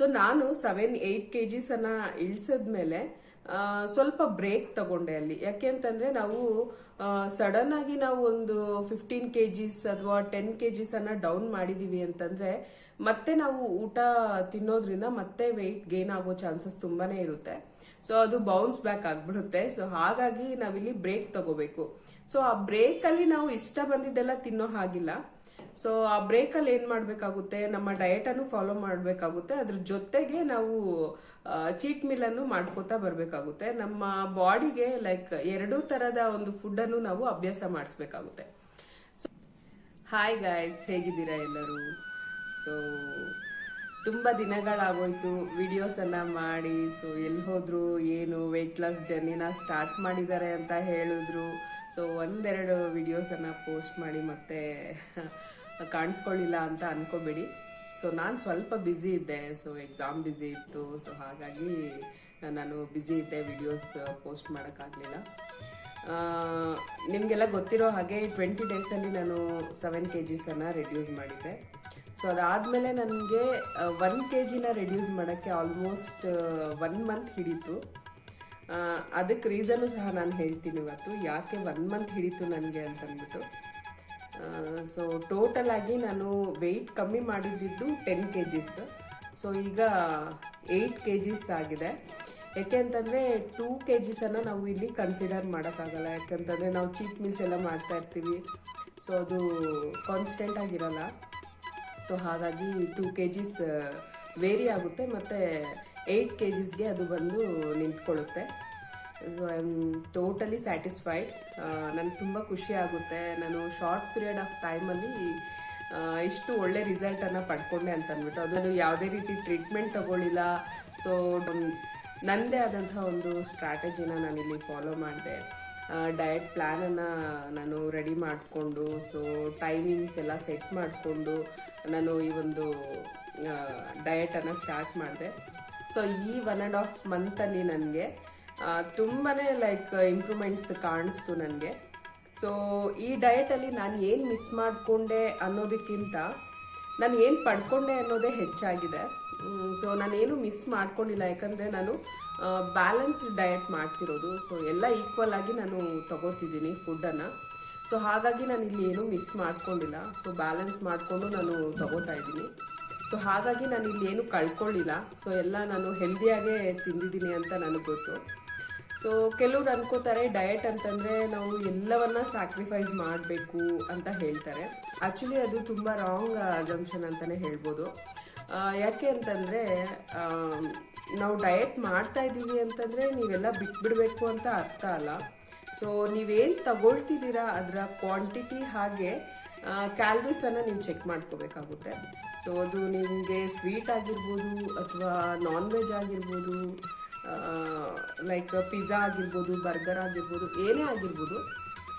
So ನಾನು seven eight K ಜಿಸನ್ನು ಇಳಿಸಿದ್ಮೇಲೆ ಸ್ವಲ್ಪ ಬ್ರೇಕ್ ತಗೊಂಡೆ ಅಲ್ಲಿ. ಯಾಕೆ ಅಂತಂದ್ರೆ ನಾವು ಸಡನ್ ಆಗಿ ನಾವು ಒಂದು ಫಿಫ್ಟೀನ್ ಕೆ ಜಿಸ್ ಅಥವಾ ಟೆನ್ ಕೆ ಜಿಸನ್ನು ಡೌನ್ ಮಾಡಿದೀವಿ ಅಂತಂದ್ರೆ, ಮತ್ತೆ ನಾವು ಊಟ ತಿನ್ನೋದ್ರಿಂದ ಮತ್ತೆ ವೆಯ್ಟ್ ಗೇನ್ ಆಗೋ ಚಾನ್ಸಸ್ ತುಂಬಾನೇ ಇರುತ್ತೆ. ಸೊ ಅದು ಬೌನ್ಸ್ ಬ್ಯಾಕ್ ಆಗ್ಬಿಡುತ್ತೆ. ಸೊ ಹಾಗಾಗಿ ನಾವಿಲ್ಲಿ ಬ್ರೇಕ್ ತಗೋಬೇಕು. ಸೊ ಆ ಬ್ರೇಕ್ ಅಲ್ಲಿ ನಾವು ಇಷ್ಟ ಬಂದಿದ್ದೆಲ್ಲ ತಿನ್ನೋ ಹಾಗಿಲ್ಲ. ಸೊ ಆ ಬ್ರೇಕಲ್ಲಿ ಏನು ಮಾಡಬೇಕಾಗುತ್ತೆ? ನಮ್ಮ ಡಯಟನ್ನು ಫಾಲೋ ಮಾಡಬೇಕಾಗುತ್ತೆ. ಅದ್ರ ಜೊತೆಗೆ ನಾವು ಚೀಟ್ ಮೀಲನ್ನು ಮಾಡ್ಕೋತಾ ಬರಬೇಕಾಗುತ್ತೆ. ನಮ್ಮ ಬಾಡಿಗೆ ಲೈಕ್ ಎರಡೂ ಥರದ ಒಂದು ಫುಡ್ಡನ್ನು ನಾವು ಅಭ್ಯಾಸ ಮಾಡಿಸ್ಬೇಕಾಗುತ್ತೆ. ಸೊ ಹಾಯ್ ಗಾಯ್ಸ್ ಹೇಗಿದ್ದೀರಾ ಎಲ್ಲರೂ? ಸೊ ತುಂಬ ದಿನಗಳಾಗೋಯ್ತು. ವಿಡಿಯೋಸನ್ನ ಮಾಡಿ ಸೊ ಎಲ್ಲಿ ಹೋದ್ರು, ಏನು ವೆಯ್ಟ್ ಲಾಸ್ ಜರ್ನಿನ ಸ್ಟಾರ್ಟ್ ಮಾಡಿದ್ದಾರೆ ಅಂತ ಹೇಳಿದ್ರು. ಸೊ ಒಂದೆರಡು ವಿಡಿಯೋಸನ್ನು ಪೋಸ್ಟ್ ಮಾಡಿ ಮತ್ತೆ ಕಾಣಿಸ್ಕೊಳ್ಳಿಲ್ಲ ಅಂತ ಅನ್ಕೋಬೇಡಿ. ಸೊ ನಾನು ಸ್ವಲ್ಪ ಬ್ಯುಸಿ ಇದ್ದೆ. ಸೊ ಎಕ್ಸಾಮ್ ಬ್ಯುಸಿ ಇತ್ತು. ಸೊ ಹಾಗಾಗಿ ನಾನು ಬ್ಯುಸಿ ಇದ್ದೆ. ವಿಡಿಯೋಸ್ ಪೋಸ್ಟ್ ಮಾಡೋಕ್ಕಾಗಲಿಲ್ಲ. ನಿಮಗೆಲ್ಲ ಗೊತ್ತಿರೋ ಹಾಗೆ ಟ್ವೆಂಟಿ ಡೇಸಲ್ಲಿ ನಾನು ಸೆವೆನ್ ಕೆ ಜಿಸನ್ನು ರೆಡ್ಯೂಸ್ ಮಾಡಿದ್ದೆ. ಸೊ ಅದಾದಮೇಲೆ ನನಗೆ ಒನ್ ಕೆ ಜಿನ ರೆಡ್ಯೂಸ್ ಮಾಡೋಕ್ಕೆ ಆಲ್ಮೋಸ್ಟ್ ಒನ್ ಮಂತ್ ಹಿಡೀತು. ಅದಕ್ಕೆ ರೀಸನು ಸಹ ನಾನು ಹೇಳ್ತೀನಿ ಇವತ್ತು. ಯಾಕೆ ಒನ್ ಮಂತ್ ಹಿಡೀತು ನನಗೆ ಅಂತಂದ್ಬಿಟ್ಟು. ಸೊ ಟೋಟಲ್ ಆಗಿ ನಾನು ವೆಯ್ಟ್ ಕಮ್ಮಿ ಮಾಡಿದ್ದು ಟೆನ್ ಕೆ ಜಿಸ್ ಸೊ ಈಗ ಏಯ್ಟ್ ಕೆ ಜಿಸ್ ಆಗಿದೆ. ಯಾಕೆ ಅಂತಂದರೆ ಟೂ ಕೆ ಜಿಸನ್ನು ನಾವು ಇಲ್ಲಿ ಕನ್ಸಿಡರ್ ಮಾಡೋಕ್ಕಾಗಲ್ಲ. ಯಾಕಂತಂದರೆ ನಾವು ಚೀಟ್ ಮೀಲ್ಸ್ ಎಲ್ಲ ಮಾಡ್ತಾ ಇರ್ತೀವಿ. ಸೊ ಅದು ಕಾನ್ಸ್ಟೆಂಟ್ ಆಗಿರಲ್ಲ. ಸೊ ಹಾಗಾಗಿ ಟೂ ಕೆ ಜಿಸ್ ವೇರಿ ಆಗುತ್ತೆ. ಮತ್ತು ಏಯ್ಟ್ ಕೆ ಜಿಸ್ಗೆ ಅದು ಬಂದು ನಿಂತ್ಕೊಳ್ಳುತ್ತೆ. So I am totally satisfied ನನಗೆ ತುಂಬ ಖುಷಿ ಆಗುತ್ತೆ. ನಾನು ಶಾರ್ಟ್ ಪೀರಿಯಡ್ ಆಫ್ ಟೈಮಲ್ಲಿ ಇಷ್ಟು ಒಳ್ಳೆ ರಿಸಲ್ಟನ್ನು ಪಡ್ಕೊಂಡೆ ಅಂತ ಅಂದ್ಬಿಟ್ಟು ಅದನ್ನು ಯಾವುದೇ ರೀತಿ ಟ್ರೀಟ್ಮೆಂಟ್ ತಗೊಳ್ಳಿಲ್ಲ ಸೊ ನನ್ನದೇ ಆದಂಥ ಒಂದು ಸ್ಟ್ರಾಟಜಿನ ನಾನಿಲ್ಲಿ ಫಾಲೋ ಮಾಡಿದೆ. ಡಯಟ್ ಪ್ಲ್ಯಾನನ್ನು ನಾನು ರೆಡಿ ಮಾಡಿಕೊಂಡು ಸೊ ಟೈಮಿಂಗ್ಸ್ ಎಲ್ಲ ಸೆಟ್ ಮಾಡಿಕೊಂಡು, ನಾನು ಈ ಒಂದು ಡಯಟನ್ನು ಸ್ಟಾರ್ಟ್ ಮಾಡಿದೆ. ಸೊ ಈ ಒನ್ ಆ್ಯಂಡ್ ಆಫ್ ಮಂತಲ್ಲಿ ನನಗೆ ತುಂಬಾ ಲೈಕ್ ಇಂಪ್ರೂವ್ಮೆಂಟ್ಸ್ ಕಾಣಿಸ್ತು ನನಗೆ. ಸೊ ಈ ಡಯಟಲ್ಲಿ ನಾನು ಏನು ಮಿಸ್ ಮಾಡಿಕೊಂಡೆ ಅನ್ನೋದಕ್ಕಿಂತ ನಾನು ಏನು ಪಡ್ಕೊಂಡೆ ಅನ್ನೋದೇ ಹೆಚ್ಚಾಗಿದೆ. ಸೊ ನಾನೇನು ಮಿಸ್ ಮಾಡ್ಕೊಂಡಿಲ್ಲ. ಯಾಕಂದರೆ ನಾನು ಬ್ಯಾಲೆನ್ಸ್ಡ್ ಡಯಟ್ ಮಾಡ್ತಿರೋದು. ಸೊ ಎಲ್ಲ ಈಕ್ವಲ್ ಆಗಿ ನಾನು ತಗೋತಿದ್ದೀನಿ ಫುಡ್ಡನ್ನು ಸೊ ಹಾಗಾಗಿ ನಾನು ಇಲ್ಲಿ ಏನೂ ಮಿಸ್ ಮಾಡ್ಕೊಂಡಿಲ್ಲ. ಸೊ ಬ್ಯಾಲೆನ್ಸ್ ಮಾಡಿಕೊಂಡು ನಾನು ತಗೋತಾ ಇದ್ದೀನಿ. ಸೊ ಹಾಗಾಗಿ ನಾನು ಇಲ್ಲಿ ಏನು ಕಳ್ಕೊಳ್ಳಿಲ್ಲ. ಸೊ ಎಲ್ಲ ನಾನು ಹೆಲ್ದಿಯಾಗೇ ತಿಂದಿದ್ದೀನಿ ಅಂತ ನನಗೆ ಗೊತ್ತು. ಸೊ ಕೆಲವ್ರು ಅನ್ಕೋತಾರೆ ಡಯಟ್ ಅಂತಂದರೆ ನಾವು ಎಲ್ಲವನ್ನ ಸ್ಯಾಕ್ರಿಫೈಸ್ ಮಾಡಬೇಕು ಅಂತ ಹೇಳ್ತಾರೆ. ಆ್ಯಕ್ಚುಲಿ ಅದು ತುಂಬ ರಾಂಗ್ ಅಸಂಪ್ಷನ್ ಅಂತಲೇ ಹೇಳ್ಬೋದು. ಯಾಕೆ ಅಂತಂದರೆ ನಾವು ಡಯಟ್ ಮಾಡ್ತಾ ಇದ್ದೀವಿ ಅಂತಂದರೆ ನೀವೆಲ್ಲ ಬಿಟ್ಬಿಡ್ಬೇಕು ಅಂತ ಅರ್ಥ ಅಲ್ಲ. ಸೊ ನೀವೇನು ತಗೊಳ್ತಿದ್ದೀರಾ ಅದರ ಕ್ವಾಂಟಿಟಿ ಹಾಗೆ ಕ್ಯಾಲ್ರೀಸನ್ನು ನೀವು ಚೆಕ್ ಮಾಡ್ಕೋಬೇಕಾಗುತ್ತೆ. ಸೊ ಅದು ನಿಮಗೆ ಸ್ವೀಟ್ ಆಗಿರ್ಬೋದು ಅಥವಾ ನಾನ್ ವೆಜ್ ಆಗಿರ್ಬೋದು ಲೈಕ್ ಪಿಜ್ಜಾ ಆಗಿರ್ಬೋದು ಬರ್ಗರ್ ಆಗಿರ್ಬೋದು, ಏನೇ ಆಗಿರ್ಬೋದು.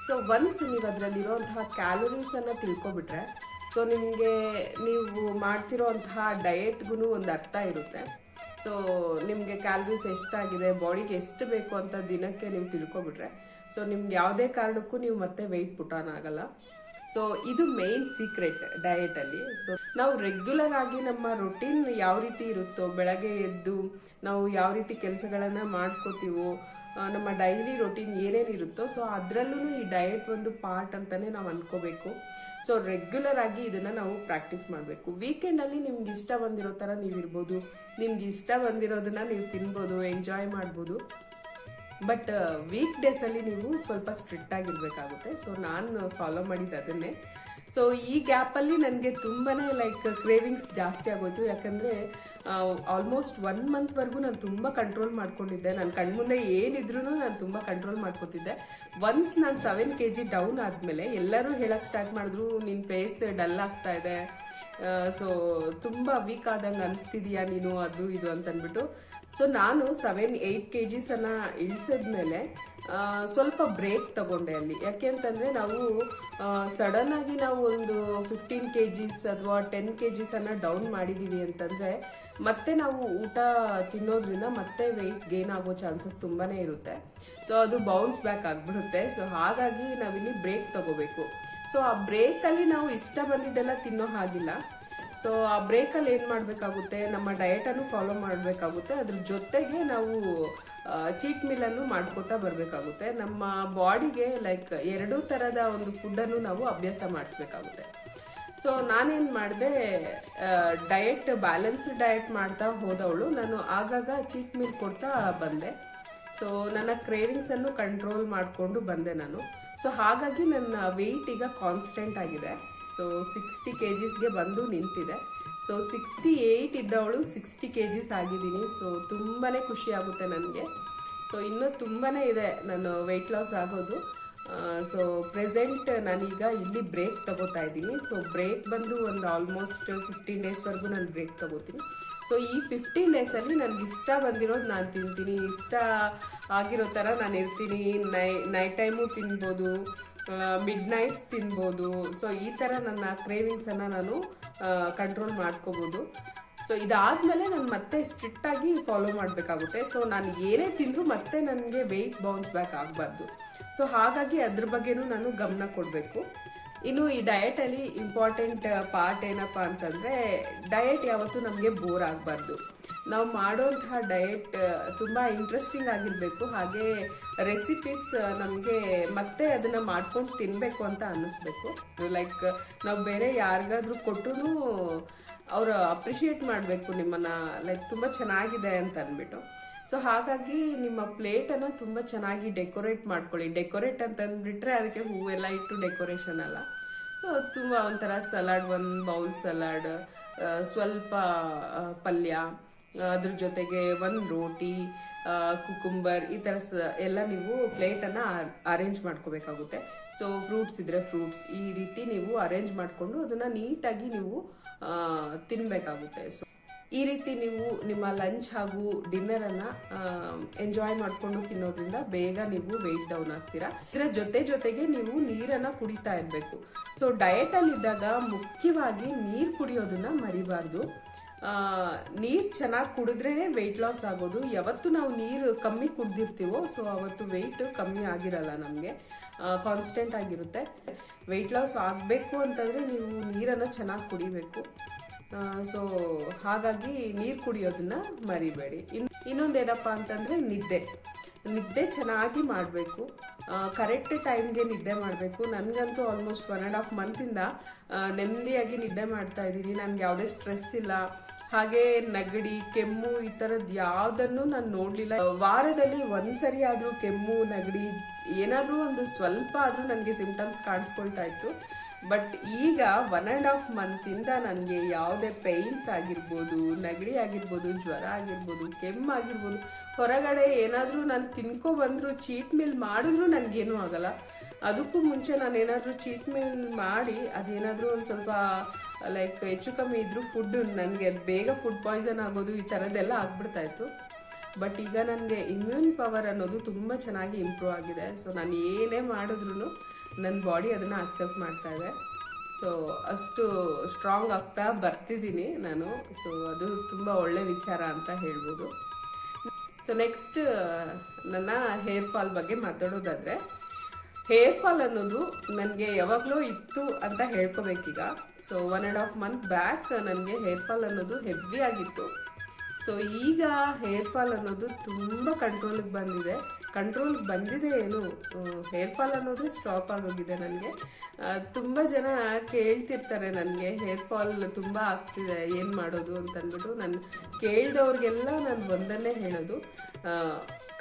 ಸೊ ಒನ್ಸ್ ನೀವು ಅದರಲ್ಲಿರೋಂತಹ ಕ್ಯಾಲೋರೀಸನ್ನು ತಿಳ್ಕೊಬಿಟ್ರೆ ಸೊ ನಿಮಗೆ ನೀವು ಮಾಡ್ತಿರೋಂತಹ ಡಯೆಟ್ಗೂ ಒಂದು ಅರ್ಥ ಇರುತ್ತೆ. ಸೊ ನಿಮಗೆ ಕ್ಯಾಲರೀಸ್ ಎಷ್ಟಾಗಿದೆ ಬಾಡಿಗೆ ಎಷ್ಟು ಬೇಕು ಅಂತ ದಿನಕ್ಕೆ ನೀವು ತಿಳ್ಕೊಬಿಟ್ರೆ ಸೊ ನಿಮ್ಗೆ ಯಾವುದೇ ಕಾರಣಕ್ಕೂ ನೀವು ಮತ್ತೆ ವೆಯ್ಟ್ ಪುಟಾನ್ ಆಗಲ್ಲ. ಸೊ ಇದು ಮೇನ್ ಸೀಕ್ರೆಟ್ ಡಯೆಟಲ್ಲಿ ಸೊ ನಾವು ರೆಗ್ಯುಲರ್ ಆಗಿ ನಮ್ಮ ರೊಟೀನ್ ಯಾವ ರೀತಿ ಇರುತ್ತೋ, ಬೆಳಗ್ಗೆ ಎದ್ದು ನಾವು ಯಾವ ರೀತಿ ಕೆಲಸಗಳನ್ನು ಮಾಡ್ಕೋತೀವೋ ನಮ್ಮ ಡೈಲಿ ರೊಟೀನ್ ಏನೇನು ಇರುತ್ತೋ ಸೊ ಅದರಲ್ಲೂ ಈ ಡಯೆಟ್ ಒಂದು ಪಾರ್ಟ್ ಅಂತಾನೆ ನಾವು ಅನ್ಕೋಬೇಕು. ಸೊ ರೆಗ್ಯುಲರ್ ಆಗಿ ಇದನ್ನ ನಾವು ಪ್ರಾಕ್ಟೀಸ್ ಮಾಡಬೇಕು. ವೀಕೆಂಡಲ್ಲಿ ನಿಮ್ಗೆ ಇಷ್ಟ ಬಂದಿರೋ ಥರ ನೀವು ಇರ್ಬೋದು ನಿಮ್ಗೆ ಇಷ್ಟ ಬಂದಿರೋದನ್ನ ನೀವು ತಿನ್ಬೋದು ಎಂಜಾಯ್ ಮಾಡ್ಬೋದು. ಬಟ್ ವೀಕ್ ಡೇಸಲ್ಲಿ ನೀವು ಸ್ವಲ್ಪ ಸ್ಟ್ರಿಕ್ಟ್ ಆಗಿರಬೇಕಾಗುತ್ತೆ. ಸೊ ನಾನು ಫಾಲೋ ಮಾಡಿದ್ದು ಅದನ್ನೇ. ಸೊ ಈ ಗ್ಯಾಪಲ್ಲಿ ನನಗೆ ತುಂಬಾ ಲೈಕ್ ಕ್ರೇವಿಂಗ್ಸ್ ಜಾಸ್ತಿ ಆಗೋಯ್ತು. ಯಾಕಂದರೆ ಆಲ್ಮೋಸ್ಟ್ ಒನ್ ಮಂತ್ವರೆಗೂ ನಾನು ತುಂಬ ಕಂಟ್ರೋಲ್ ಮಾಡ್ಕೊಂಡಿದ್ದೆ. ನನ್ನ ಕಣ್ಮುಂದೆ ಏನಿದ್ರೂ ನಾನು ತುಂಬ ಕಂಟ್ರೋಲ್ ಮಾಡ್ಕೊತಿದ್ದೆ. ಒನ್ಸ್ ನಾನು ಸೆವೆನ್ ಕೆ ಜಿ ಡೌನ್ ಆದಮೇಲೆ ಎಲ್ಲರೂ ಹೇಳಕ್ಕೆ ಸ್ಟಾರ್ಟ್ ಮಾಡಿದ್ರು ನಿನ್ನ ಫೇಸ್ ಡಲ್ ಆಗ್ತಾ ಇದೆ. ಸೊ ತುಂಬ ವೀಕ್ ಆದಂಗೆ ಅನಿಸ್ತಿದೀಯಾ ನೀನು, ಅದು, ಇದು ಅಂತ ಅಂದ್ಬಿಟ್ಟು ಸೊ ನಾನು ಸೆವೆನ್ ಏಯ್ಟ್ ಕೆ ಜಿಸನ್ನು ಇಳಿಸಿದ್ಮೇಲೆ ಸ್ವಲ್ಪ ಬ್ರೇಕ್ ತಗೊಂಡೆ ಅಲ್ಲಿ. ಯಾಕೆ ಅಂತಂದರೆ ನಾವು ಸಡನ್ನಾಗಿ ನಾವು ಒಂದು ಫಿಫ್ಟೀನ್ ಕೆ ಜೀಸ್ ಅಥವಾ ಟೆನ್ ಕೆ ಜಿಸನ್ನು ಡೌನ್ ಮಾಡಿದ್ದೀವಿ ಅಂತಂದರೆ, ಮತ್ತೆ ನಾವು ಊಟ ತಿನ್ನೋದ್ರಿಂದ ಮತ್ತೆ ವೆಯ್ಟ್ ಗೇನ್ ಆಗೋ ಚಾನ್ಸಸ್ ತುಂಬಾ ಇರುತ್ತೆ. ಸೊ ಅದು ಬೌನ್ಸ್ ಬ್ಯಾಕ್ ಆಗಿಬಿಡುತ್ತೆ. ಸೊ ಹಾಗಾಗಿ ನಾವಿಲ್ಲಿ ಬ್ರೇಕ್ ತಗೋಬೇಕು. ಸೊ ಆ ಬ್ರೇಕಲ್ಲಿ ನಾವು ಇಷ್ಟ ಬಂದಿದ್ದೆಲ್ಲ ತಿನ್ನೋ ಹಾಗಿಲ್ಲ. ಸೊ ಆ ಬ್ರೇಕಲ್ಲಿ ಏನು ಮಾಡಬೇಕಾಗುತ್ತೆ? ನಮ್ಮ ಡಯಟನ್ನು ಫಾಲೋ ಮಾಡಬೇಕಾಗುತ್ತೆ. ಅದ್ರ ಜೊತೆಗೆ ನಾವು ಚೀಟ್ ಮೀಲನ್ನು ಮಾಡ್ಕೋತಾ ಬರಬೇಕಾಗುತ್ತೆ. ನಮ್ಮ ಬಾಡಿಗೆ ಲೈಕ್ ಎರಡೂ ಥರದ ಒಂದು ಫುಡ್ಡನ್ನು ನಾವು ಅಭ್ಯಾಸ ಮಾಡಿಸ್ಬೇಕಾಗುತ್ತೆ. ಸೊ ನಾನೇನು ಮಾಡಿದೆ ಡಯಟ್ ಬ್ಯಾಲೆನ್ಸ್ಡ್ ಡಯಟ್ ಮಾಡ್ತಾ ಹೋದವಳು. ನಾನು ಆಗಾಗ ಚೀಟ್ ಮೀಲ್ ಕೊಡ್ತಾ ಬಂದೆ. ಸೊ ನನ್ನ ಕ್ರೇವಿಂಗ್ಸನ್ನು ಕಂಟ್ರೋಲ್ ಮಾಡಿಕೊಂಡು ಬಂದೆ ನಾನು. ಸೊ ಹಾಗಾಗಿ ನನ್ನ ವೆಯ್ಟ್ ಈಗ ಕಾನ್ಸ್ಟೆಂಟ್ ಆಗಿದೆ. ಸೊ ಸಿಕ್ಸ್ಟಿ ಕೆ ಜಿಸ್ಗೆ ಬಂದು ನಿಂತಿದೆ. ಸೊ ಸಿಕ್ಸ್ಟಿ ಏಯ್ಟ್ ಇದ್ದವಳು ಸಿಕ್ಸ್ಟಿ ಕೆ ಜಿಸ್ ಆಗಿದ್ದೀನಿ. ಸೊ ತುಂಬಾ ಖುಷಿ ಆಗುತ್ತೆ ನನಗೆ. ಸೊ ಇನ್ನೂ ತುಂಬಾ ಇದೆ ನಾನು ವೆಯ್ಟ್ ಲಾಸ್ ಆಗೋದು. ಸೊ ಪ್ರೆಸೆಂಟ್ ನಾನೀಗ ಇಲ್ಲಿ ಬ್ರೇಕ್ ತಗೋತಾ ಇದ್ದೀನಿ. ಸೊ ಬ್ರೇಕ್ ಬಂದು ಒಂದು ಆಲ್ಮೋಸ್ಟ್ ಫಿಫ್ಟೀನ್ ಡೇಸ್ವರೆಗೂ ನಾನು ಬ್ರೇಕ್ ತಗೋತೀನಿ. ಸೊ ಈ ಫಿಫ್ಟೀನ್ ಡೇಸಲ್ಲಿ ನನಗೆ ಇಷ್ಟ ಬಂದಿರೋದು ನಾನು ತಿಂತೀನಿ. ಇಷ್ಟ ಆಗಿರೋ ಥರ ನಾನು ಇರ್ತೀನಿ. ನೈ ನೈಟ್ ಟೈಮು ತಿನ್ಬೋದು ಮಿಡ್ ನೈಟ್ಸ್ ತಿನ್ಬೋದು. ಸೊ ಈ ಥರ ನನ್ನ ಕ್ರೇವಿಂಗ್ಸನ್ನು ನಾನು ಕಂಟ್ರೋಲ್ ಮಾಡ್ಕೋಬೋದು. ಸೊ ಇದಾದಮೇಲೆ ನಾನು ಮತ್ತೆ ಸ್ಟ್ರಿಕ್ಟಾಗಿ ಫಾಲೋ ಮಾಡಬೇಕಾಗುತ್ತೆ. ಸೊ ನಾನು ಏನೇ ತಿಂದರೂ ಮತ್ತೆ ನನಗೆ ವೆಯ್ಟ್ ಬೌನ್ಸ್ ಬ್ಯಾಕ್ ಆಗಬಾರ್ದು. ಸೊ ಹಾಗಾಗಿ ಅದ್ರ ಬಗ್ಗೆನೂ ನಾನು ಗಮನ ಕೊಡಬೇಕು. ಇನ್ನು ಈ ಡಯಟಲ್ಲಿ ಇಂಪಾರ್ಟೆಂಟ್ ಪಾರ್ಟ್ ಏನಪ್ಪ ಅಂತಂದರೆ ಡಯಟ್ ಯಾವತ್ತೂ ನಮಗೆ ಬೋರ್ ಆಗಬಾರ್ದು. ನಾವು ಮಾಡೋಂತಹ ಡಯಟ್ ತುಂಬ ಇಂಟ್ರೆಸ್ಟಿಂಗ್ ಆಗಿರಬೇಕು. ಹಾಗೆ ರೆಸಿಪೀಸ್ ನಮಗೆ ಮತ್ತೆ ಅದನ್ನು ಮಾಡ್ಕೊಂಡು ತಿನ್ನಬೇಕು ಅಂತ ಅನ್ನಿಸ್ಬೇಕು. ಲೈಕ್ ನಾವು ಬೇರೆ ಯಾರಿಗಾದ್ರೂ ಕೊಟ್ಟರು ಅವರು ಅಪ್ರಿಷಿಯೇಟ್ ಮಾಡಬೇಕು ನಿಮ್ಮನ್ನು. ಲೈಕ್ ತುಂಬ ಚೆನ್ನಾಗಿದೆ ಅಂತ ಅಂದ್ಬಿಟ್ಟು ಸೊ ಹಾಗಾಗಿ ನಿಮ್ಮ ಪ್ಲೇಟನ್ನು ತುಂಬ ಚೆನ್ನಾಗಿ ಡೆಕೋರೇಟ್ ಮಾಡ್ಕೊಳ್ಳಿ. ಡೆಕೋರೇಟ್ ಅಂತಂದ್ಬಿಟ್ರೆ ಅದಕ್ಕೆ ಹೂವೆಲ್ಲ ಇಟ್ಟು ಡೆಕೋರೇಷನ್ ಅಲ್ಲ. ಸೊ ತುಂಬ ಒಂಥರ ಸಲಾಡ್ ಒಂದು ಬೌಲ್ ಸಲಾಡ್ ಸ್ವಲ್ಪ ಪಲ್ಯ ಅದ್ರ ಜೊತೆಗೆ ಒಂದು ರೋಟಿ ಕುಕುಂಬರ್ ಈ ಥರ ಸ, ಎಲ್ಲ ನೀವು ಪ್ಲೇಟನ್ನು ಅರೇಂಜ್ ಮಾಡ್ಕೋಬೇಕಾಗುತ್ತೆ. ಸೊ ಫ್ರೂಟ್ಸ್ ಇದ್ರೆ ಫ್ರೂಟ್ಸ್ ಈ ರೀತಿ ನೀವು ಅರೇಂಜ್ ಮಾಡಿಕೊಂಡು ಅದನ್ನು ನೀಟಾಗಿ ನೀವು ತಿನ್ನಬೇಕಾಗುತ್ತೆ ಸೊ ಈ ರೀತಿ ನೀವು ನಿಮ್ಮ ಲಂಚ್ ಹಾಗೂ ಡಿನ್ನರನ್ನು ಎಂಜಾಯ್ ಮಾಡಿಕೊಂಡು ತಿನ್ನೋದ್ರಿಂದ ಬೇಗ ನೀವು ವೆಯ್ಟ್ ಡೌನ್ ಆಗ್ತೀರಾ. ಇದರ ಜೊತೆ ಜೊತೆಗೆ ನೀವು ನೀರನ್ನು ಕುಡಿತಾ ಇರಬೇಕು. ಸೊ ಡಯಟಲ್ಲಿದ್ದಾಗ ಮುಖ್ಯವಾಗಿ ನೀರು ಕುಡಿಯೋದನ್ನು ಮರಿಬಾರ್ದು. ನೀರು ಚೆನ್ನಾಗಿ ಕುಡಿದ್ರೇ ವೆಯ್ಟ್ ಲಾಸ್ ಆಗೋದು. ಯಾವತ್ತು ನಾವು ನೀರು ಕಮ್ಮಿ ಕುಡ್ದಿರ್ತೀವೋ ಸೊ ಅವತ್ತು ವೆಯ್ಟ್ ಕಮ್ಮಿ ಆಗಿರಲ್ಲ ನಮಗೆ. ಕಾನ್ಸ್ಟೆಂಟ್ ಆಗಿರುತ್ತೆ. ವೆಯ್ಟ್ ಲಾಸ್ ಆಗಬೇಕು ಅಂತಂದರೆ ನೀವು ನೀರನ್ನು ಚೆನ್ನಾಗಿ ಕುಡಿಬೇಕು. ಸೊ ಹಾಗಾಗಿ ನೀರು ಕುಡಿಯೋದನ್ನ ಮರಿಬೇಡಿ. ಇನ್ ಇನ್ನೊಂದೇನಪ್ಪ ಅಂತಂದರೆ ನಿದ್ದೆ. ನಿದ್ದೆ ಚೆನ್ನಾಗಿ ಮಾಡಬೇಕು. ಕರೆಕ್ಟ್ ಟೈಮ್ಗೆ ನಿದ್ದೆ ಮಾಡಬೇಕು. ನನಗಂತೂ ಆಲ್ಮೋಸ್ಟ್ ಒನ್ ಆ್ಯಂಡ್ ಹಾಫ್ ಮಂತಿಂದ ನೆಮ್ಮದಿಯಾಗಿ ನಿದ್ದೆ ಮಾಡ್ತಾ ಇದ್ದೀನಿ. ನನಗೆ ಯಾವುದೇ ಸ್ಟ್ರೆಸ್ ಇಲ್ಲ. ಹಾಗೆ ನೆಗಡಿ, ಕೆಮ್ಮು ಈ ಥರದ್ದು ಯಾವುದನ್ನು ನಾನು ನೋಡಲಿಲ್ಲ. ವಾರದಲ್ಲಿ ಒಂದ್ಸರಿ ಆದರೂ ಕೆಮ್ಮು, ನೆಗಡಿ ಏನಾದರೂ ಒಂದು ಸ್ವಲ್ಪ ಆದರೂ ನನಗೆ ಸಿಂಪ್ಟಮ್ಸ್ ಕಾಣಿಸ್ಕೊಳ್ತಾ ಇತ್ತು. ಬಟ್ ಈಗ ಒನ್ ಆ್ಯಂಡ್ ಆಫ್ ಮಂತಿಂದ ನನಗೆ ಯಾವುದೇ ಪೇಯ್ನ್ಸ್ ಆಗಿರ್ಬೋದು, ನೆಗಡಿ ಆಗಿರ್ಬೋದು, ಜ್ವರ ಆಗಿರ್ಬೋದು, ಕೆಮ್ಮು ಆಗಿರ್ಬೋದು, ಹೊರಗಡೆ ಏನಾದರೂ ನಾನು ತಿನ್ಕೊ ಬಂದರೂ ಚೀಟ್ ಮೀಲ್ ಮಾಡಿದ್ರೂ ನನಗೇನೂ ಆಗಲ್ಲ. ಅದಕ್ಕೂ ಮುಂಚೆ ನಾನು ಏನಾದರೂ ಚೀಟ್ ಮೀಲ್ ಮಾಡಿ, ಅದೇನಾದರೂ ಒಂದು ಸ್ವಲ್ಪ ಲೈಕ್ ಹೆಚ್ಚು ಕಮ್ಮಿ ಇದ್ದರೂ ಫುಡ್ ನನಗೆ ಬೇಗ ಫುಡ್ ಪಾಯ್ಸನ್ ಆಗೋದು ಈ ಥರದ್ದೆಲ್ಲ ಆಗ್ಬಿಡ್ತಾ ಇತ್ತು. ಬಟ್ ಈಗ ನನಗೆ ಇಮ್ಯೂನ್ ಪವರ್ ಅನ್ನೋದು ತುಂಬ ಚೆನ್ನಾಗಿ ಇಂಪ್ರೂವ್ ಆಗಿದೆ. ಸೊ ನಾನು ಏನೇ ಮಾಡಿದ್ರು ನನ್ನ ಬಾಡಿ ಅದನ್ನು ಅಕ್ಸೆಪ್ಟ್ ಮಾಡ್ತಾ ಇದೆ. ಸೊ ಅಷ್ಟು ಸ್ಟ್ರಾಂಗ್ ಆಗ್ತಾ ಬರ್ತಿದ್ದೀನಿ ನಾನು. ಸೊ ಅದು ತುಂಬ ಒಳ್ಳೆ ವಿಚಾರ ಅಂತ ಹೇಳ್ಬೋದು. ಸೊ ನೆಕ್ಸ್ಟ್ ನನ್ನ ಹೇರ್ ಫಾಲ್ ಬಗ್ಗೆ ಮಾತಾಡೋದಾದರೆ ಹೇರ್ ಫಾಲ್ ಅನ್ನೋದು ನನಗೆ ಯಾವಾಗಲೂ ಇತ್ತು ಅಂತ ಹೇಳ್ಕೋಬೇಕೀಗ. So one and half month back ನನಗೆ ಹೇರ್ ಫಾಲ್ ಅನ್ನೋದು ಹೆವಿ ಆಗಿತ್ತು. ಸೊ ಈಗ ಹೇರ್ ಫಾಲ್ ಅನ್ನೋದು ತುಂಬ ಕಂಟ್ರೋಲಿಗೆ ಬಂದಿದೆ. ಕಂಟ್ರೋಲ್ಗೆ ಬಂದಿದೆ ಏನು? ಹೇರ್ ಫಾಲ್ ಅನ್ನೋದು ಸ್ಟಾಪ್ ಆಗೋಗಿದೆ ನನಗೆ. ತುಂಬ ಜನ ಕೇಳ್ತಿರ್ತಾರೆ ನನಗೆ ಹೇರ್ ಫಾಲ್ ತುಂಬ ಆಗ್ತಿದೆ, ಏನು ಮಾಡೋದು? ಅಂತ ಅಂದ್ಬಿಟ್ಟು ನಾನು ಕೇಳಿದವ್ರಿಗೆಲ್ಲ ನಾನು ಒಂದನ್ನೇ ಹೇಳೋದು.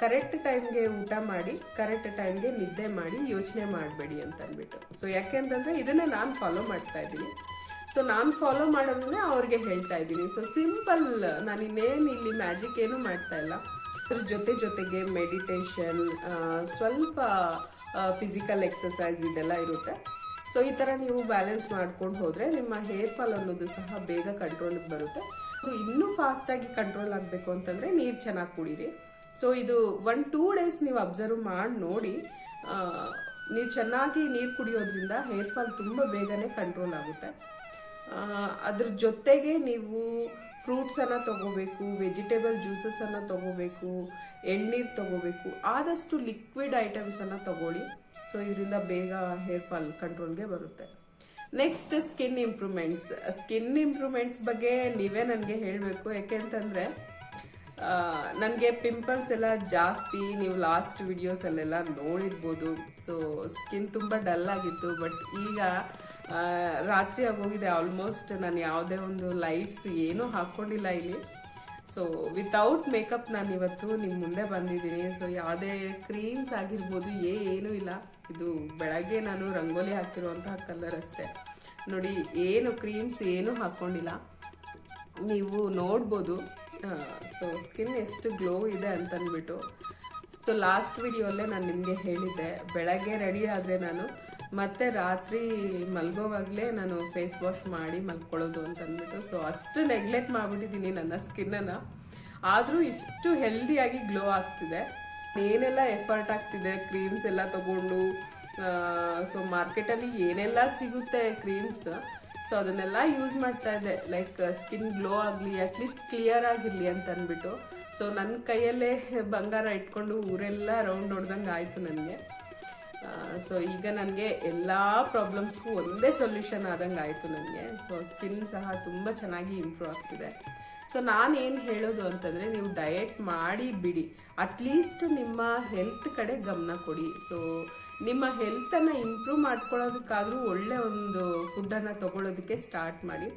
ಕರೆಕ್ಟ್ ಟೈಮ್ಗೆ ಊಟ ಮಾಡಿ ಕರೆಕ್ಟ್ ಟೈಮ್ಗೆ ನಿದ್ದೆ ಮಾಡಿ ಯೋಚನೆ ಮಾಡಬೇಡಿ ಅಂತ ಅಂದ್ಬಿಟ್ಟು ಸೊ ಯಾಕೆ ಅಂತಂದರೆ ಇದನ್ನೇ ನಾನು ಫಾಲೋ ಮಾಡ್ತಾ ಇದ್ದೀನಿ. ಸೊ ನಾನು ಫಾಲೋ ಮಾಡೋದನ್ನೇ ಅವ್ರಿಗೆ ಹೇಳ್ತಾ ಇದ್ದೀನಿ. ಸೊ ಸಿಂಪಲ್ ನಾನು ಇನ್ನೇನು ಇಲ್ಲಿ ಮ್ಯಾಜಿಕ್ ಏನೂ ಮಾಡ್ತಾ ಇಲ್ಲ. ಅದ್ರ ಜೊತೆ ಜೊತೆಗೆ ಮೆಡಿಟೇಷನ್ ಸ್ವಲ್ಪ ಫಿಸಿಕಲ್ ಎಕ್ಸಸೈಸ್ ಇದೆಲ್ಲ ಇರುತ್ತೆ. ಸೊ ಈ ಥರ ನೀವು ಬ್ಯಾಲೆನ್ಸ್ ಮಾಡ್ಕೊಂಡು ಹೋದರೆ ನಿಮ್ಮ ಹೇರ್ ಫಾಲ್ ಅನ್ನೋದು ಸಹ ಬೇಗ ಕಂಟ್ರೋಲಿಗೆ ಬರುತ್ತೆ. ಅದು ಇನ್ನೂ ಫಾಸ್ಟಾಗಿ ಕಂಟ್ರೋಲ್ ಆಗಬೇಕು ಅಂತಂದರೆ ನೀರು ಚೆನ್ನಾಗಿ ಕುಡೀರಿ. ಸೊ ಇದು ಒನ್ ಟೂ ಡೇಸ್ ನೀವು ಅಬ್ಸರ್ವ್ ಮಾಡಿ ನೋಡಿ ನೀವು ಚೆನ್ನಾಗಿ ನೀರು ಕುಡಿಯೋದ್ರಿಂದ ಹೇರ್ ಫಾಲ್ ತುಂಬ ಬೇಗನೆ ಕಂಟ್ರೋಲ್ ಆಗುತ್ತೆ. ಅದ್ರ ಜೊತೆಗೆ ನೀವು ಫ್ರೂಟ್ಸನ್ನು ತಗೋಬೇಕು ವೆಜಿಟೇಬಲ್ ಜ್ಯೂಸಸನ್ನು ತಗೋಬೇಕು ಎಳ್ನೀರು ತಗೋಬೇಕು, ಆದಷ್ಟು ಲಿಕ್ವಿಡ್ ಐಟಮ್ಸನ್ನು ತಗೊಳ್ಳಿ. ಸೊ ಇದರಿಂದ ಬೇಗ ಹೇರ್ ಫಾಲ್ ಕಂಟ್ರೋಲ್ಗೆ ಬರುತ್ತೆ. Next skin improvements skin improvements ಬಗ್ಗೆ ನೀವೇ ನನಗೆ ಹೇಳಬೇಕು. ಯಾಕೆಂತಂದರೆ ನನಗೆ ಪಿಂಪಲ್ಸ್ ಎಲ್ಲ ಜಾಸ್ತಿ ನೀವು ಲಾಸ್ಟ್ ವಿಡಿಯೋಸಲ್ಲೆಲ್ಲ ನೋಡಿರ್ಬೋದು. ಸೊ ಸ್ಕಿನ್ ತುಂಬ ಡಲ್ ಆಗಿತ್ತು. ಬಟ್ ಈಗ ರಾತ್ರಿ ಆಗೋಗಿದೆ ಆಲ್ಮೋಸ್ಟ್ ನಾನು ಯಾವುದೇ ಒಂದು ಲೈಟ್ಸ್ ಏನೂ ಹಾಕ್ಕೊಂಡಿಲ್ಲ ಇಲ್ಲಿ. ಸೊ ವಿತೌಟ್ ಮೇಕಪ್ ನಾನು ಇವತ್ತು ನಿಮ್ಮ ಮುಂದೆ ಬಂದಿದ್ದೀನಿ. ಸೊ ಯಾವುದೇ ಕ್ರೀಮ್ಸ್ ಆಗಿರ್ಬೋದು ಏನೂ ಇಲ್ಲ. ಇದು ಬೆಳಗ್ಗೆ ನಾನು ರಂಗೋಲಿ ಹಾಕಿರುವಂತಹ ಕಲರ್ ಅಷ್ಟೇ. ನೋಡಿ, ಏನು ಕ್ರೀಮ್ಸ್ ಏನೂ ಹಾಕ್ಕೊಂಡಿಲ್ಲ. ನೀವು ನೋಡ್ಬೋದು. ಸೊ ಸ್ಕಿನ್ ಎಷ್ಟು ಗ್ಲೋ ಇದೆ ಅಂತ ಅಂದ್ಬಿಟ್ಟು ಸೊ ಲಾಸ್ಟ್ ವಿಡಿಯೋಲ್ಲೇ ನಾನು ನಿಮಗೆ ಹೇಳಿದ್ದೆ. ಬೆಳಗ್ಗೆ ರೆಡಿ ಆದರೆ ನಾನು ಮತ್ತೆ ರಾತ್ರಿ ಮಲ್ಗೋವಾಗಲೇ ನಾನು ಫೇಸ್ ವಾಶ್ ಮಾಡಿ ಮಲ್ಕೊಳ್ಳೋದು ಅಂತ ಅಂದ್ಬಿಟ್ಟು. ಸೊ ಅಷ್ಟು ನೆಗ್ಲೆಕ್ಟ್ ಮಾಡಿಬಿಟ್ಟಿದ್ದೀನಿ ನನ್ನ ಸ್ಕಿನ್ನನ್ನು ಆದರೂ ಇಷ್ಟು ಹೆಲ್ದಿಯಾಗಿ ಗ್ಲೋ ಆಗ್ತಿದೆ. ಏನೆಲ್ಲ ಎಫರ್ಟ್ ಆಗ್ತಿದೆ ಕ್ರೀಮ್ಸ್ ಎಲ್ಲ ತಗೊಂಡು ಸೊ ಮಾರ್ಕೆಟಲ್ಲಿ ಏನೆಲ್ಲ ಸಿಗುತ್ತೆ ಕ್ರೀಮ್ಸ್ ಸೊ ಅದನ್ನೆಲ್ಲ ಯೂಸ್ ಮಾಡ್ತಾ ಇದ್ದೆ. ಲೈಕ್ ಸ್ಕಿನ್ ಗ್ಲೋ ಆಗಲಿ ಅಟ್ಲೀಸ್ಟ್ ಕ್ಲಿಯರ್ ಆಗಿರಲಿ ಅಂತ ಅಂದ್ಬಿಟ್ಟು. ಸೊ ನನ್ನ ಕೈಯಲ್ಲೇ ಬಂಗಾರ ಇಟ್ಕೊಂಡು ಊರೆಲ್ಲ ರೌಂಡ್ ಹೊಡೆದಂಗೆ ಆಯಿತು ನನಗೆ. ಸೊ ಈಗ ನನಗೆ ಎಲ್ಲ ಪ್ರಾಬ್ಲಮ್ಸ್ಗೂ ಒಂದೇ ಸೊಲ್ಯೂಷನ್ ಆದಂಗೆ ಆಯಿತು ನನಗೆ. ಸೊ ಸ್ಕಿನ್ ಸಹ ತುಂಬ ಚೆನ್ನಾಗಿ ಇಂಪ್ರೂವ್ ಆಗ್ತಿದೆ. ಸೊ ನಾನು ಏನು ಹೇಳೋದು ಅಂತಂದರೆ ನೀವು ಡಯೆಟ್ ಮಾಡಿ ಬಿಡಿ. ಅಟ್ಲೀಸ್ಟ್ ನಿಮ್ಮ ಹೆಲ್ತ್ ಕಡೆ ಗಮನ ಕೊಡಿ. ಸೊ ನಿಮ್ಮ ಹೆಲ್ತನ್ನು ಇಂಪ್ರೂವ್ ಮಾಡ್ಕೊಳ್ಳೋದಕ್ಕಾದರೂ ಒಳ್ಳೆ ಒಂದು ಫುಡ್ಡನ್ನು ತಗೊಳ್ಳೋದಕ್ಕೆ ಸ್ಟಾರ್ಟ್ ಮಾಡಿ.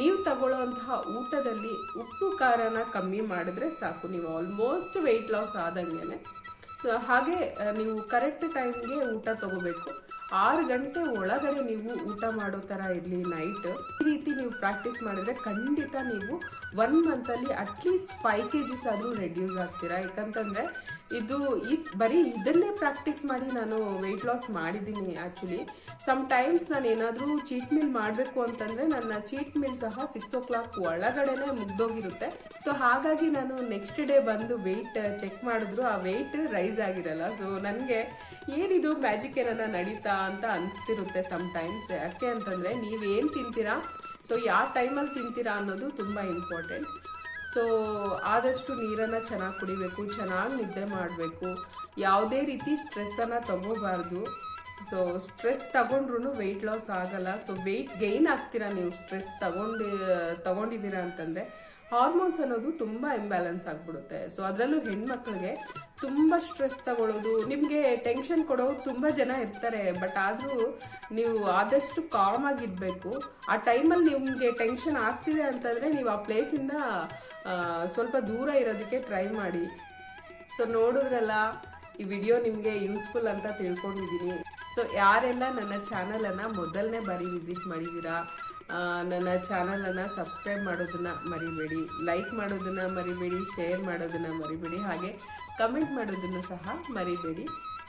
ನೀವು ತಗೊಳ್ಳೋಂತಹ ಊಟದಲ್ಲಿ ಉಪ್ಪು ಖಾರನ ಕಮ್ಮಿ ಮಾಡಿದ್ರೆ ಸಾಕು. ನೀವು ಆಲ್ಮೋಸ್ಟ್ ವೆಯ್ಟ್ ಲಾಸ್ ಆದಂಗೆ ಹಾಗೆ ನೀವು ಕರೆಕ್ಟ್ ಟೈಮ್ಗೆ ಊಟ ತಗೋಬೇಕು. ಆರು ಗಂಟೆ ಒಳಗಡೆ ನೀವು ಊಟ ಮಾಡೋ ಥರ ಇರಲಿ ನೈಟ್ ಈ ರೀತಿ ನೀವು ಪ್ರಾಕ್ಟೀಸ್ ಮಾಡಿದ್ರೆ ಖಂಡಿತ ನೀವು one ಮಂತಲ್ಲಿ at least five K Gs ಆದರೂ ರೆಡ್ಯೂಸ್ ಆಗ್ತೀರಾ? ಯಾಕಂತಂದರೆ ಇದು ಈ ಬರೀ ಇದನ್ನೇ ಪ್ರಾಕ್ಟೀಸ್ ಮಾಡಿ ನಾನು ವೆಯ್ಟ್ ಲಾಸ್ ಮಾಡಿದ್ದೀನಿ ಆ್ಯಕ್ಚುಲಿ ಸಮ್ ಟೈಮ್ಸ್ ನಾನು ಏನಾದರೂ ಚೀಟ್ ಮೀಲ್ ಮಾಡಬೇಕು ಅಂತಂದರೆ ನನ್ನ ಚೀಟ್ ಮೀಲ್ ಸಹ ಸಿಕ್ಸ್ ಓ ಕ್ಲಾಕ್ ಒಳಗಡೆನೆ ಮುಗ್ದೋಗಿರುತ್ತೆ. ಸೊ ಹಾಗಾಗಿ ನಾನು ನೆಕ್ಸ್ಟ್ ಡೇ ಬಂದು ವೆಯ್ಟ್ ಚೆಕ್ ಮಾಡಿದ್ರು, ಆ ವೆಯ್ಟ್ ರೈಸ್ ಆಗಿರಲ್ಲ. ಸೊ ನನಗೆ ಏನಿದು ಮ್ಯಾಜಿಕ್ ಏನಾರ ನಡೀತಾ ಅಂತ ಅನಿಸ್ತಿರುತ್ತೆ ಸಮ್ ಟೈಮ್ಸ್ ಯಾಕೆ ಅಂತಂದರೆ ನೀವೇನು ತಿಂತೀರಾ? ಸೊ ಯಾವ ಟೈಮಲ್ಲಿ ತಿಂತೀರಾ ಅನ್ನೋದು ತುಂಬ ಇಂಪಾರ್ಟೆಂಟ್ ಸೊ ಆದಷ್ಟು ನೀರನ್ನು ಚೆನ್ನಾಗಿ ಕುಡಿಬೇಕು, ಚೆನ್ನಾಗಿ ನಿದ್ದೆ ಮಾಡಬೇಕು. ಯಾವುದೇ ರೀತಿ ಸ್ಟ್ರೆಸ್ಸನ್ನು ತಗೋಬಾರ್ದು. ಸೊ ಸ್ಟ್ರೆಸ್ ತಗೊಂಡ್ರೂ ವೆಯ್ಟ್ ಲಾಸ್ ಆಗಲ್ಲ. ಸೊ ವೆಯ್ಟ್ ಗೈನ್ ಆಗ್ತೀರಾ ನೀವು? ಸ್ಟ್ರೆಸ್ ತಗೊಂಡು, ತಗೊಂಡಿದ್ದೀರಾ ಅಂತಂದರೆ ಹಾರ್ಮೋನ್ಸ್ ಅನ್ನೋದು ತುಂಬ ಇಂಬ್ಯಾಲೆನ್ಸ್ ಆಗಿಬಿಡುತ್ತೆ. ಸೊ ಅದರಲ್ಲೂ ಹೆಣ್ಮಕ್ಳಿಗೆ ತುಂಬ ಸ್ಟ್ರೆಸ್ ತಗೊಳ್ಳೋದು ನಿಮಗೆ ಟೆನ್ಷನ್ ಕೊಡೋ ತುಂಬ ಜನ ಇರ್ತಾರೆ. ಬಟ್ ಆದರೂ ನೀವು ಆದಷ್ಟು ಕಾಮ್ ಆಗಿರಬೇಕು. ಆ ಟೈಮಲ್ಲಿ ನಿಮಗೆ ಟೆನ್ಷನ್ ಆಗ್ತಿದೆ ಅಂತಂದರೆ ನೀವು ಆ ಪ್ಲೇಸಿಂದ ಸ್ವಲ್ಪ ದೂರ ಇರೋದಕ್ಕೆ ಟ್ರೈ ಮಾಡಿ. ಸೊ ನೋಡಿದ್ರಲ್ಲ, ಈ ವಿಡಿಯೋ ನಿಮಗೆ ಯೂಸ್ಫುಲ್ ಅಂತ ತಿಳ್ಕೊಂಡಿದ್ದೀನಿ ಸೊ ಯಾರೆಲ್ಲ ನನ್ನ ಚಾನಲನ್ನು ಮೊದಲನೇ ಬಾರಿ ವಿಸಿಟ್ ಮಾಡಿದ್ದೀರಾ ನನ್ನ ಚಾನಲನ್ನು ಸಬ್ಸ್ಕ್ರೈಬ್ ಮಾಡೋದನ್ನು ಮರಿಬೇಡಿ, ಲೈಕ್ ಮಾಡೋದನ್ನು ಮರಿಬೇಡಿ, ಶೇರ್ ಮಾಡೋದನ್ನು ಮರಿಬೇಡಿ, ಹಾಗೆ ಕಮೆಂಟ್ ಮಾಡೋದನ್ನು ಸಹ ಮರಿಬೇಡಿ.